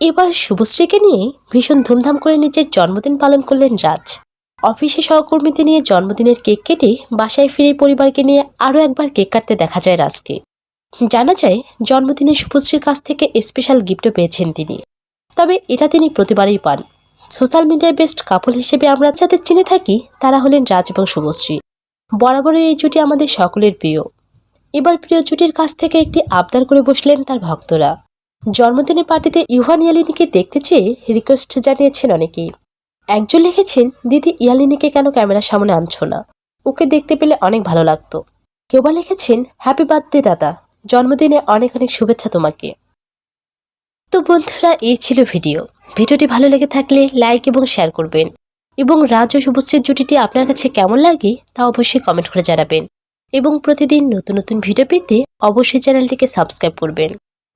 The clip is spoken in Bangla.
এবার শুভশ্রীকে নিয়ে ভীষণ ধুমধাম করে নিজের জন্মদিন পালন করলেন রাজ। অফিসে সহকর্মীদের নিয়ে জন্মদিনের কেক কেটে বাসায় ফিরে পরিবারকে নিয়ে আরও একবার কেক কাটতে দেখা যায় রাজকে। জানা যায়, জন্মদিনে শুভশ্রীর কাছ থেকে স্পেশাল গিফটও পেয়েছেন তিনি। তবে এটা তিনি প্রতিবারই পান। সোশ্যাল মিডিয়ায় বেস্ট কাপল হিসেবে আমরা যাদের চিনে থাকি, তারা হলেন রাজ এবং শুভশ্রী। বরাবরই এই জুটি আমাদের সকলের প্রিয়। এবার প্রিয় জুটির কাছ থেকে একটি আবদার করে বসলেন তার ভক্তরা। জন্মদিনের পার্টিতে ইউভান ইয়ালিনীকে দেখতে চেয়ে রিকোয়েস্ট জানিয়েছেন অনেকেই। একজন লিখেছেন, দিদি, ইয়ালিনীকে কেন ক্যামেরার সামনে আনছো না? ওকে দেখতে পেলে অনেক ভালো লাগতো। কেউ বা লিখেছেন হ্যাপি বার্থডে দাদা। জন্মদিনে অনেক অনেক শুভেচ্ছা তোমাকে। তো বন্ধুরা, এই ছিল ভিডিও। ভিডিওটি ভালো লেগে থাকলে লাইক এবং শেয়ার করবেন। এবং রাজ ও শুভশ্রীর জুটিটি আপনার কাছে কেমন লাগে তা অবশ্যই কমেন্ট করে জানাবেন। এবং প্রতিদিন নতুন নতুন ভিডিও পেতে অবশ্যই চ্যানেলটিকে সাবস্ক্রাইব করবেন।